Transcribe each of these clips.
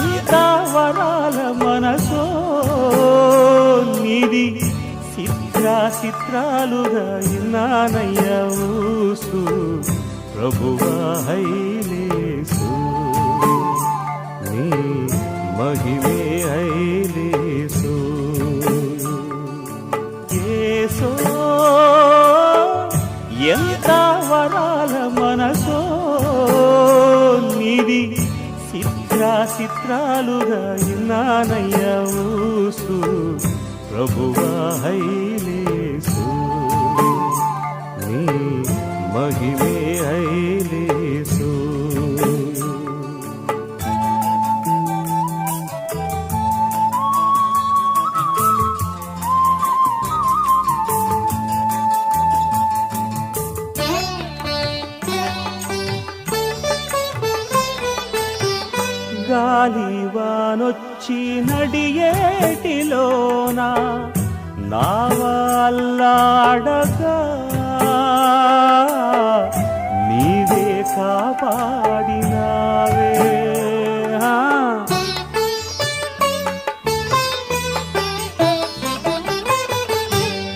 ఎంత వరాల మనసో నిది చిత్రా చిత్రాలుగా ఇన్నానయ్య ఊసు. నీ మహిమే హైలేసు. ఏసో ఎంత వరాల మనసో నిది చిత్రాలుగా ఇన్నానయ్య ఊసు. ప్రభువా హైలేసు. నీ మహిమే గాలి వానొచ్చి నడియేటిలోన నా నావల్లాడగా నీవే కాపాడినావే.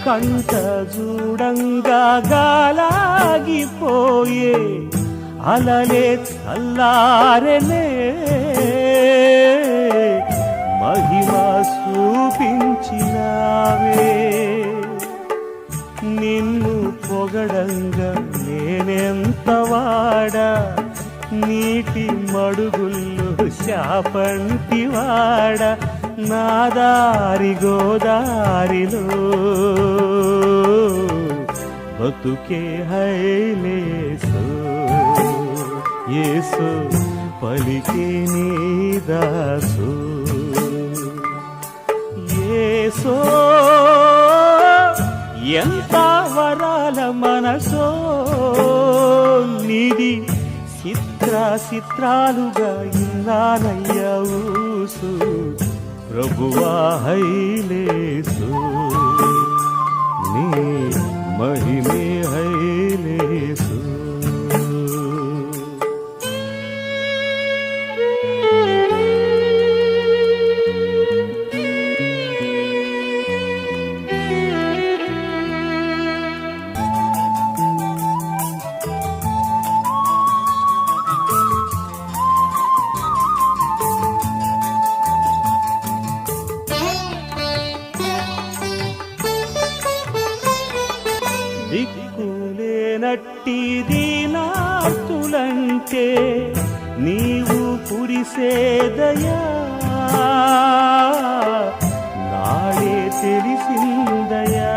కంట చూడంగా గాలాగిపోయే అలలే చల్లారెలే. మహిమ చూపించినావే. నిన్ను పొగడంగా నేనెంత వాడ? నీటి మడుగుల్లో శాపంటి వాడ? నా దారి గోదారిలో బతుకే హైలేసో. యేసు పలికే నీ దాసు. ఏసో ఎంత వరాల మనసో నిది చిత్ర చిత్రాలుగా ఇన్నానయ్య ఊసు. ప్రభువా హైలేసు. దిక్కులేనట్టి దీనాతులంటే నీవు కురిసేదయా? నాడే తెలిసిందయా?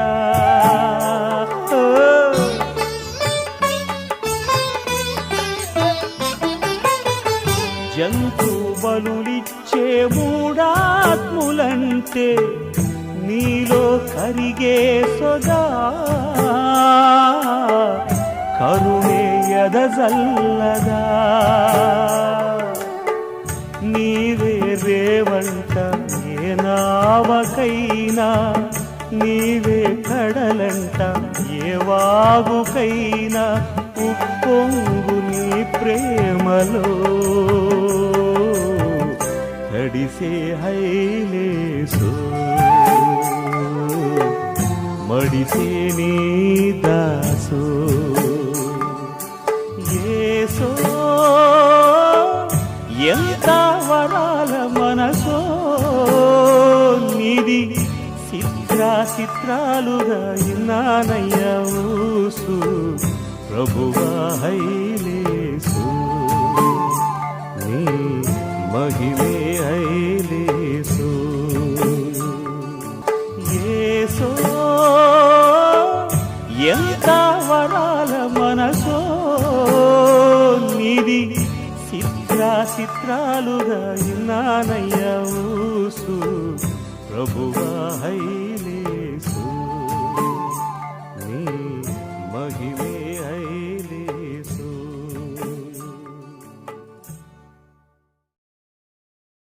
జంతు బలులిచ్చే మూడాత్ములంటే నీలో కరిగే సొదా. కరుణే ఎదజల్లదా? నీవే రేవంట ఏ నావకైనా? నీవే కడలంట ఏ వాగుకైనా? ఉప్పొంగు నీ ప్రేమలో. తడిసే హైలేసు. మడిసే నీ దాసో. స్థావరాల మనసో నిది చిత్రా చిత్రాలుగా ఇన్నానయ్య ఊసు. ప్రభువా హైలేసు. నీ మహిమే హైలేసు. ఏసో ఎంత వరా చిత్రా చిత్రాలుగా ఇన్నానయ్యా ఊసు. ప్రభువా హై